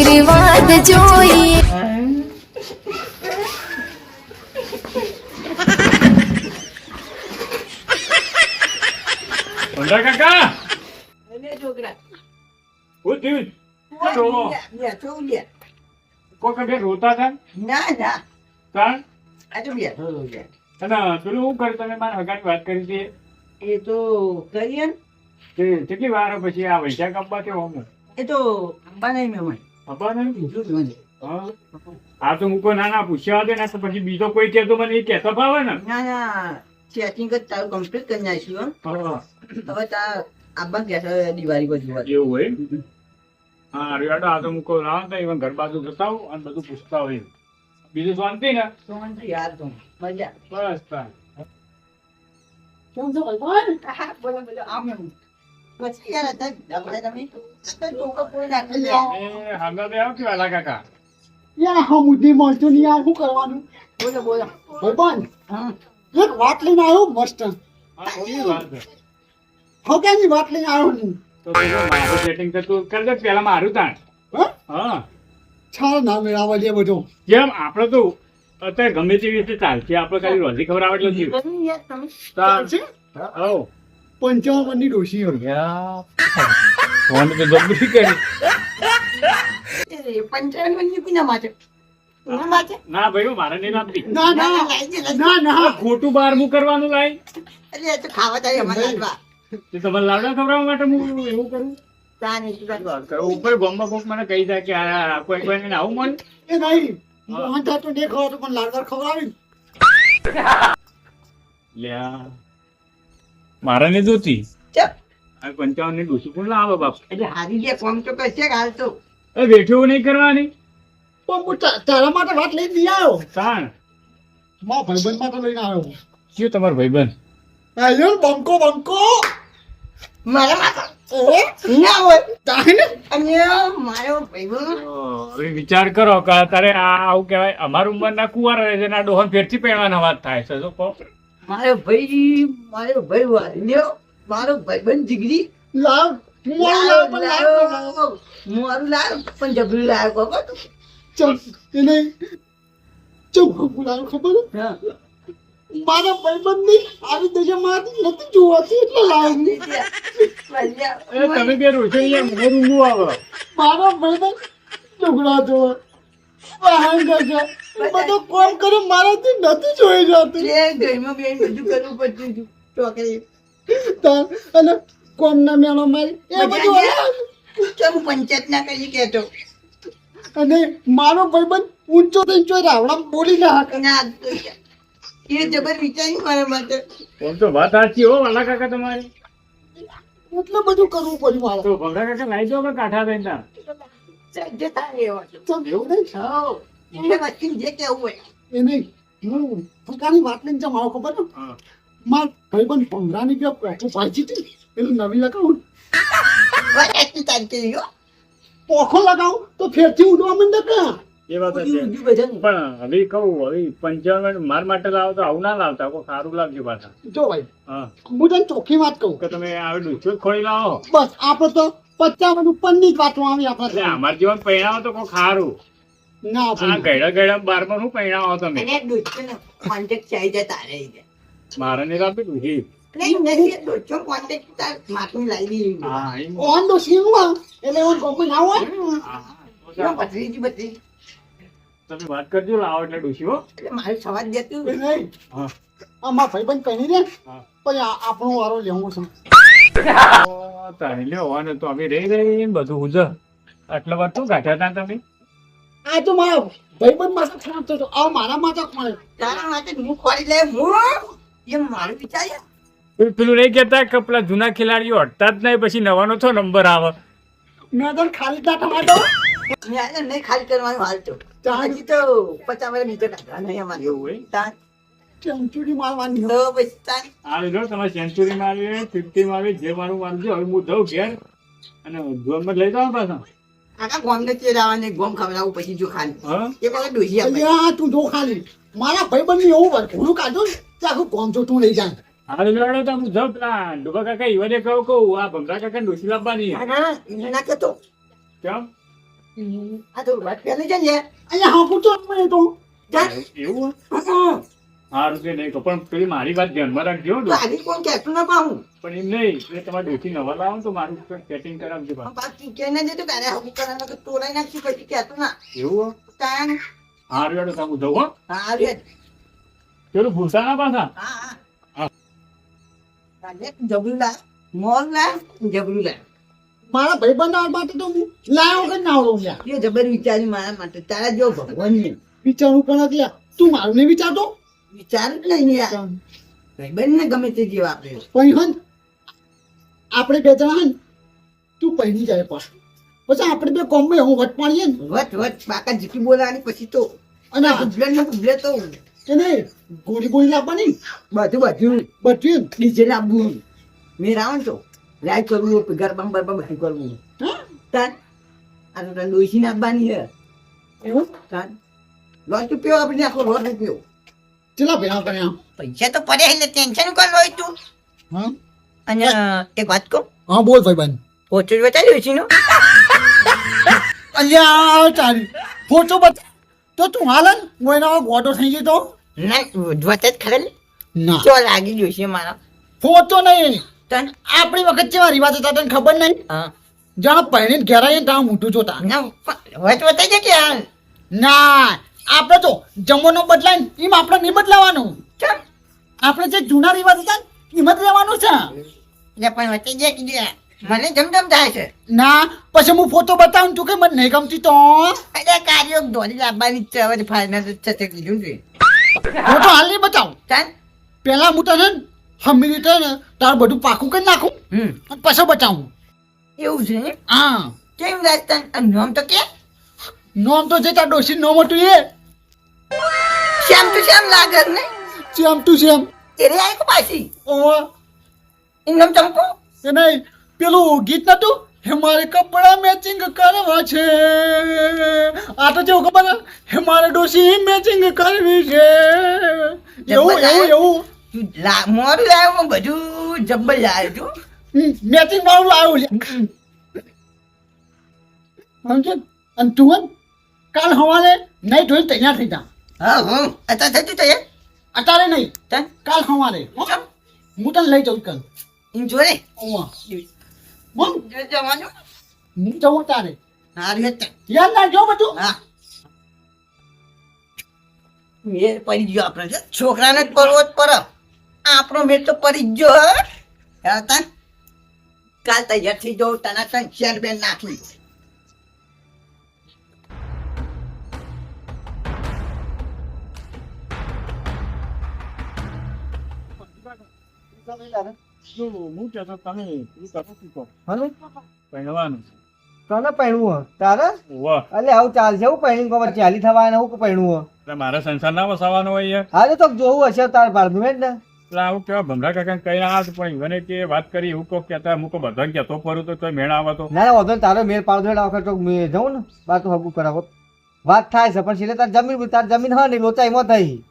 આશીર્વાદ જોઈએ કાકા છોકરા. હું કોઈ રોતા હતા ના? ના તાણ? આ તો અને પેલું હું કર્યું તમે? મારા હગાની વાત કરી છે. એ તો કરીએ ને. કેટલી વાર પછી આ વૈશાખ અંબા કે હોમ એ તો અંબા નહીં મેં બીજું જ આ તો મૂકો ના ના પૂછ્યા દે ને તો પછી બીજો કોઈ કહેતો મને એ કહેતો ફાવે ને. ના ના. સેટિંગ જ તારું કમ્પ્લીટ કરી નાખ્યું હો. હવે તાર આબા ગયા છે દિવાળી પર જોવા. એવું હોય હા રેડો આ તો મૂકો ના હતા even ઘર બાજુ જતા હોઉં અને બધું પૂછતા હોય બીજું શાંતિ ને? શાંતિ યાર તો. મજા. બસ હા બોલો બોલો. આમ એમ. પછી યાર તમે કેવા કાકા મળતું નહીં શું કરવાનું? બોલો બોલો. એક વાત લઈને આવ્યો મસ્ત. વાત લઈને આવ્યો તો મારું સેટિંગ તો તું કરી દે પેલા મારું તાણ. હા? હા. છાળ ના મેળાવા દે બધો. જેમ આપણે તો અત્યારે ગમે તેવી રીતે ચાલશે આપણે ખાલી રોજી ખબર આવે એટલે ચાલશે. પંચાવનની ડોશી ફોન તો જબરી કરી. પંચાવનની કોના માટે ના ભાઈ મારે નહીં લાગતી ના ના, ના ના, લાઈ દે, લાઈ દે. ના. ના ખોટું બારમું કરવાનું એટલે તો ખાવા જાય અમારે લાડવા. તે તમારે લાવડા ખવડાવવા માટે હું એવું કરું? ઉપર ગામમાં કોક મને કહી દે કે આ કોઈ કોઈ ને આવું મન. એ નહીં. મોહન થતો નહીં ખવડાવતો પણ લાડવાર ખવડાવી લ્યા. મારે ને જોતી. પંચાવનની ડોસી પણ લાવો બાપ? એટલે હારી જે કોમ તો કશે હાલ તો. એ બેઠો નહીં કરવાની? પણ હું તારા માટે વાત લઈ દઈ આવ્યો. તાણ. મારા ભાઈબંધ માટે લઈને આવ્યો કયો તમારો ભાઈબંધ? આયો બંકો બંકો. મારા માટે? ના હોય. તાહે અને મારો ભાઈબંધ? હવે વિચાર કરો કે તારે આ આવું કહેવાય. અમારું ઉંમરના કુંવારા રહે છે ના ડોહન ફેરથી પહેરવાના વાત થાય છે. તો કહો? મારો ભાઈ મારો ભાઈ વાલ્યો મારો ભાઈબંધ જીગરી લાવ. મારું લાવ પણ લાવ જબરું લાવ. કોકો તું. ચમ એને ચમ બોલાવ ખબર. મારા ભાઈબંધની આવી દશામાંથી નથી જોવાતી એટલે લાવ તમે બે અહીંયા મોર ઊંઘું આવે. મારા ભાઈબંધ ગજા એ બધું કોમ કરે મારાથી નથી જોઈ જતું. ઘરમાં બેસીને બધું કરવું પડતું હતું. ચોકડી. તાર અને મેળો મારી એ બધું મજા પંચાયત ના કરી કેતો. અને મારો ભાઈબંધ ઊંચો થઈને ચોય રાવડા બોલી ના હકે એ જબર વિચારી મારા માટે. આમ તો વાત સાચી હો વાલા કાકા તમારી. એટલે બધું કરવું પડ્યું મારે. તો ભંગા કાકા લાવી દો કે કાંઠા તાર સજ્જ થાય એવો છે. ચમ એવું નહીં હઉ. એને વચ્ચે જે કેવું હોય એ નહીં હું ફકાની વાત લઈને જમ ખબર ને માર ભાઈબંધ ભંગરાની બે પોખો પાછી હતી પેલું નવી લગાવું વચ્ચે ચાલતી રહ્યો. પોખો લગાવું તો ફેરથી ઉડવા માંડે કે એ વાત. પણ હવે કહું હવે પંચાવન માર માટે લાવો તો આવું ના લાવતા કોઈ સારું લાગ્યું પાછા જો ભાઈ હા હું તને ચોખ્ખી વાત કહું કે તમે આવે ડૂચો ખોલી લાવો બસ આપણે તો પચાવન ઉપરની જ વાતો આવી આપણે અમાર જીવન પહેણાવો તો કોઈ ખારું ના આ ગયડા ગયડા બારમાં શું પહેણાવો તમે અને દોસ્તોનો contact ચાલી જાય તારે ઈ. મારે નહીં લાવતી ડૂચી એટલે ઈ નથી તાર માથું લાવી દીધું. હા એમ. ઓન તો સીવું એટલે ઓન ગમે ના હોય હા, તો જો ચાલો. ભત્રીજી ભત્રીજી. તમે વાત કરજો લાવો એટલે ડૂસી હો એટલે મારું સવાજ જતું નહીં હા આમાં ભાઈબંધ પહેરી દે હા. પછી આપણો વારો લેવો છે તારે લ્યો અને તો અમે રહી રહી બધું ઉજર આટલા વાર શું કાઢ્યા હતા તમે? આ તો મારા ભાઈબંધ માટે ફોન થતો આ મારા માટે મળે તારા માટે હું ખોરી લે હું? એ મારું વિચાર્યા પેલું- પેલું નહીં કહેતા કે પેલા જૂના ખેલાડીઓ હટતા જ નહીં પછી નવાનો છો નંબર આવે. મેં તો ખાલી તા ટમાટો મેં નહીં ખાલી કરવાનું હાલ તો પચાસ વર્ષ બીજો કાઢવા નહીં અમારે. એવું હોય? ચમચુડી મારવાની તો પછી તાન આ લીધો તમારે સેન્ચુરી મારવી ફિફ્ટી મારવી જે મારું મારજો હવે હું દઉં ઘેર અને જોરમાં લઈ જાવ પાછા. આખા ગોમ ને ચેડાવવા ગોમ ખવડાવું પછી જો ખાલી. હા? એ પેલા ડોસી આપે. અલ્યા તું જો ખાલી. મારા ભાઈબંધની એવું વર્ક હું કાઢું તે આખું કોમ જો તું લઈ જા હા લડો તો હું જાઉં પેલા ડુબા કાકા ઈવને કહું કહું આ ભમરા કાકા ડોસી લાવવાની. ના ના એને કેમ? આ તો વાત પેલી છે ને અહીંયા હા પૂછો મને તો. એવું? હમ. સારું કે નહીં તો પણ પેલી મારી વાત ધ્યાનમાં રાખજો તો કોણ કહેતું ના પાહું પણ એમ નહીં એટલે તમારે ડોશી નવા લાવો તો મારું સેટિંગ કરાવજો કે ના તારે કરવાનું કે તોડાઈ નાખશું પછી કહેતું ના. એવું તાન સારું હેડો તમે જવું હો. હા રે પેલું ભૂસા પાછા? હા હા. હા. જબરું લા મોલ લા જબરું લા. મારા ભાઈબંધ આ માટે તો હું લાયો કે ના એ જબર વિચાર્યું મારા માટે. તારા જો ભગવાન ને વિચારું પણ નથી તું મારું નહીં વિચારતો? વિચાર જ નહીં યાર. ભાઈબંધ ને ગમે તે જેવા આપણે પણ હન આપણે બે જણા હન તું પહેરી જાય પાછું. પછી આપણે બે કોમ્બે હું વટ પાડીએ ને. વચ વચ બાકા જીતી બોલાવાની પછી તો. અને ગુજલે ને ગુજલે તો. કે નહીં ગોળી ગોળી લાવવાની બધું બધું. બધું ડીજે લાવવું. મેં રાવણ તો લાઈટ કરવું ગરબા બરબા બધું કરવું. તાર આ તો ડોસી નાખવાની હે. એવું? તાન લોટ પીવો આપણે આખો લોટ રૂપિયો ચલા ભેણા કર્યા પૈસા તો પડે એટલે ટેન્શન કોણ હોય તું? હા? અને એક વાત કહું? હા બોલ ભાઈબંધ. ઓછું બતાવી છે નો? અલ્યા તારી. ફોટો બતા તો તું હાલ હું એના ગોટો થઈ ગયો તો ના જોતે જ ખરે ના. તો લાગી ગયો છે મારા. ફોટો નહીં. તન? આપણી વખત જેવા રિવાજ હતા તને ખબર નહીં? હા. જાણ પહેરીને ને ત્યાં મોટું જોતા. ના વચ વતાઈ છે કે ના આપણે તો જમવાનો બદલાય ને એમ આપણે નહીં બદલાવાનું. ચમ આપણે જે જૂના રિવાજ હતા ને એમ જ રહેવાનું છે. એટલે પણ વચ્ચે જે કીધું મને જમજમ થાય છે. ના પછી હું ફોટો બતાવું તું કે મને નહીં ગમતી તો. એટલે કાર્યો દોડી લાવવાની છે હવે ફાઇનલ છે તે કીધું છે ફોટો હાલ નહીં બતાવું. ચાલ. પેલા હું તને હમી રીતે ને તારું બધું પાકું કરી નાખું પછી બતાવું. એવું છે હા. કેમ રાજસ્થાન? નામ તો કે નોમ તો જે તાર ડોસી નોમ હતું એ. શ્યામ તો શ્યામ લાગર ને? સેમ ટુ સેમ તેરે આય કો પાછી. ઓવા એનું નામ એ નહીં પેલું ગીત નતું? હે મારે કપડા મેચિંગ કરવા છે. આ તો જેવું ખબર હે મારે ડોસી મેચિંગ કરવી છે. એવું એવું એવું. મોરું લાવ્યું બધું જબ્બર લાવ્યું છું મેચિંગ વાળું લાવ્યું સમજે અને તું કાલ હવારે નહીં ધોઈને તૈયાર થઈ જા. હા હા? અત્યારે થતું તો અત્યારે નહીં. તન કાલ હવારે. હો? હું તને લઈ જઉં કાલ. ઇન જોડે ઓવા. જવાનું? હું જવું તારે. હારું હતું યાદ ના બધું. હા. મેર પડી ગયો આપણે છોકરાને જ પરવો જ પર આપણો મેર તો પડી ગયો તન. કાલ તૈયાર થઈ જાઉં તને તન શેર બેન નાખી. મારા સંસાર ના વસાવાનો હોય હારે તો જોવું હશે તાર ને? એટલે આવું કેવા ભમરા કાકા કઈ ના પણ મને કે વાત કરી હું કહો કેતા હું કહું બધા કેતો ફરું તો તોય મેળ આવે તો. ના ના વાંધો તારો મેળ પાડો આ વખત મેં જવું ને બાર તો હગું કરાવો. વાત થાય છે પણ છેલ્લે તાર જમીન તાર જમીન હા ને લોચા એમાં થઈ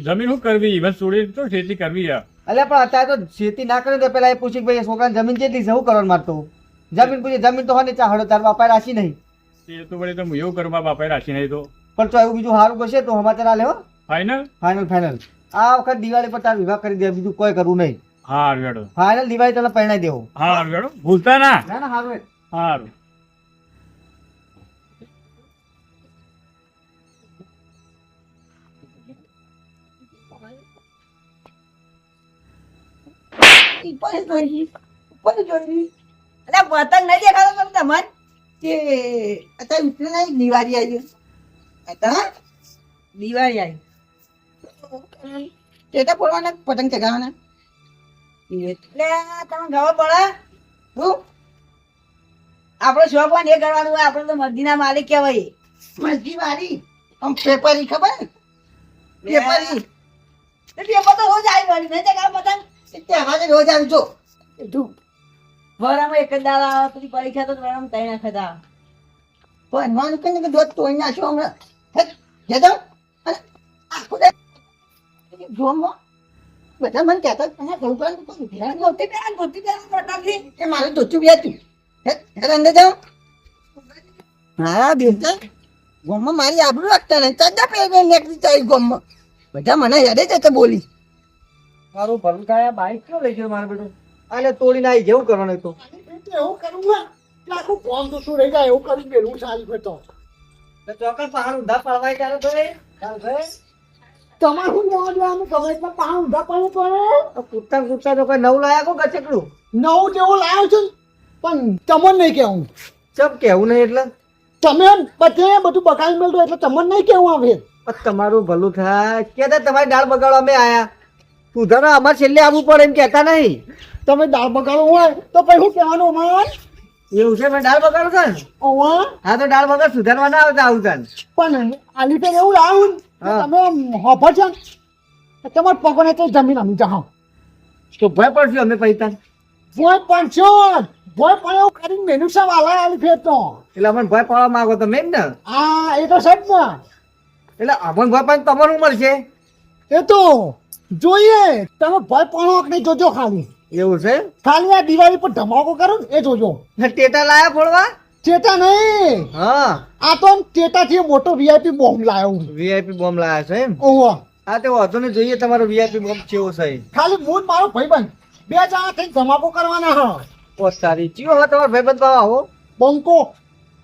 જમીન શું કરવી? બસ છોડી તો ખેતી કરવી યાર. એટલે પણ અત્યારે તો ખેતી ના કરે તો પેલા એ પૂછી ભાઈ છોકરાને જમીન કેટલી જવું કરવા મારતો જમીન પૂછી જમીન તો હોય ચાહડો તાર બાપા રાશી નહીં. એ તો વળી તો હું એવું કરું મારા બાપાએ રાખી નહીં તો. પણ તો એવું બીજું સારું કરશે તો સમાચાર આ લેવો. ફાઇનલ ફાઇનલ ફાઇનલ આ વખત દિવાળી પર તાર વિવાહ કરી દે બીજું કોઈ કરવું નહીં. હા વેડો ફાઇનલ દિવાળી તને પરણાઈ દેવો. હા વેડો ભૂલતા ના. ના સારું સારું જોઈ. જોઈ. અરે પતંગ નહીં દેખાતો તમે તમારે? કે અત્યારે ઉતરે નહીં દિવાળી આવી. અત્યારે દિવાળી આવી. ચેતા ફોડવાના પતંગ ચગાવવાના. એટલે તમે ખબર પડે? શું આપણો શોખ પણ એ કરવાનું હોય. આપણે તો મરજીના માલિક કહેવાય. મરજી મારી આમ પેપરી ખબર? પેપરી પેપર તો રોજ આવી વાળી નહીં ચગાવ પતંગ રોજ આવજો તું વરામાં એક જ દાડા આવે પછી પરીક્ષા તો વરામાં ત્રણ ખતા ભણવાનું કે ને કે તોડી નાખ્યો હમણાં જતો અને આખું બધા મને કહેતા તમે ગૌપાલ તો ભેળા ધોતી પહેરા ધોતી પહેરા મોટાથી એ મારે ધોતું બે તું અંદર જાઉં હા બેટા ગોમમાં મારી આબરૂ રાખતા નહીં. ચાજા પેલી નેકરી ગોમમાં. બધા મને યાદ જ હતા બોલી. મારું ભલું થાય બાઈક કયો લઈ ગયો મારો બેટો? આલે તોડીને આવી જેવું કરવાનું તો એવું કરું ને આખું કોમ તો શું રહી જાય એવું કરી પેલું સારી ફેરતો ચોક્કસ પહાડ ઊંધા પડવાય ત્યારે તો એ. તમારું મોં જોવાનું કમેન્ટમાં પાણ ઊંધા પાડવું પડે તો કૂદતા કૂદતા તો કોઈ નવું લાયા કો ગચકડું? નવું જેવું લાવ્યો છું પણ તમને નહીં કેવું ચમ કેવું નહીં એટલે? તમે બધે બધું બગાડી મેળવું એટલે તમને નહીં કેવું આવે. તમારું ભલું થાય. કે તમારી દાળ બગાડવા અમે આયા. સુધારો અમારે છેલ્લે આવવું પડે એમ કહેતા નહીં. તમે દાળ બગાડો હોય તો પછી હું કહેવાનું અમારે? એવું છે મેં દાળ બગાડો છે? ઓવા હા. તો દાળ બગાડ સુધારવા ના આવતા આવું તાન પણ આલી ફેર એવું આવું તમે હોફર છે તમારે પગોને તો જમીન અમી જાઓ. તો ભય પડશે અમે પૈસા ભોય ભય છો ભય પણ એવું કરીને મેનુ સાહેબ આલા આલી ફેર તો. એટલે અમને ભય પાડવા માંગો તમે એમ ને? આ એ તો સાહેબ ને. એટલે અમને ભય પણ તમારું મળશે. એ તો જોઈએ તમે ભય પણ નહીં જોજો ખાલી. એવું છે? ખાલી આ દિવાળી પર ધમાકો કરો ને એ જોજો. ટેટા લાયા ફોડવા? ચેતા નહીં. હા. આ તો આમ ચેતાથી મોટો વીઆઈપી બોમ્બ લાવ્યો હું. વીઆઈપી બોમ્બ લાયા છે એમ? ઓહો. આ તે વાંધો ને જોઈએ તમારો વીઆઈપી બોમ્બ કેવો છે ખાલી મૂળ મારો ભાઈબંધ. બે જણા થઈ ધમાકો કરવાના હા. ઓ સારી. ચિયો હવે તમારો ભાઈબંધ બાવા આવો. બંકો.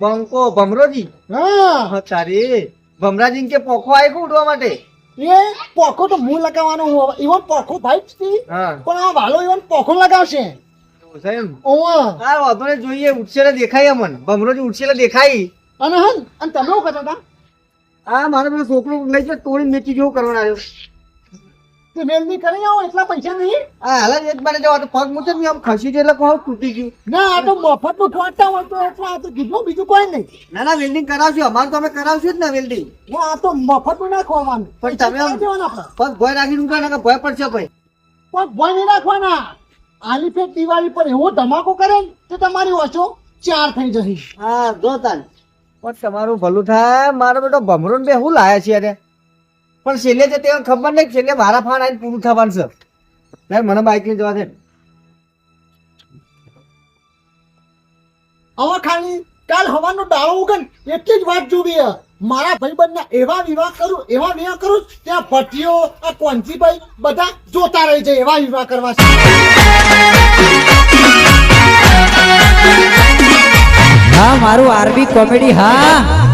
બંકો ભમરોજી? હા. હા સારી. ભમરાજી કે પોખો આવી ઉડવા માટે? એ પોખો તો હું લગાવવાનો હું ઈવન પોખો ભાઈ જ પણ આ વાલો ઈવન પોખો લગાવશે. ઓવા હા. વાંધો ને જોઈએ ઉઠશેલે દેખાય અમન. ભમરોજી ઉઠશેલે દેખાય. અને હન અને તમે શું કરતા હતા? આ મારો પેલો છોકરો લઈ જાય તોડી મેચી જેવું કરવાનો આવ્યો. તે કરી આવો એટલા પૈસા નહીં? આ હાલ જ એક બાને જવા તો પગ મૂકે આમ ખસી છે એટલે કહું તૂટી ગયું. ના આ તો મફતનું ઠોંચતા હોય તો એટલે આ તો કીધું બીજું કોઈ નહીં. ના ના વેલ્ડિંગ કરાવશું અમારે તો અમે કરાવશું જ ને વેલ્ડિંગ હું આ તો મફતનું નાખવાનું પણ તમે પગ ભય રાખીને ઊભા ના ભય પડશે ભાઈ. પણ ભય નહીં રાખવાના. આલીફેટ દિવાળી પર એવો ધમાકો કરે ને તો તમારી ઓછો ચાર થઈ જશે. હા જો તાન પણ તમારું ભલું થાય મારો બેટો ભમરો બે હું લાયા છે અરે પણ છેલ્લે છે તે ખબર નહીં છેલ્લે મારા ફાન આવીને પૂરું થવાનું છે. યાર મને બાઇક લઈને જવા દે. હવે ખાલી કાલ હવાનો ડાળો ઉગન એટલી જ વાત જોવી. મારા ભાઈબંધના એવા વિવાહ કરું એવા વિવાહ કરું ત્યાં ભટ્ટીઓ આ કોંચીભાઈ બધા જોતા રહી જાય એવા વિવાહ કરવા છે. હા મારું આરબી કોમેડી હા.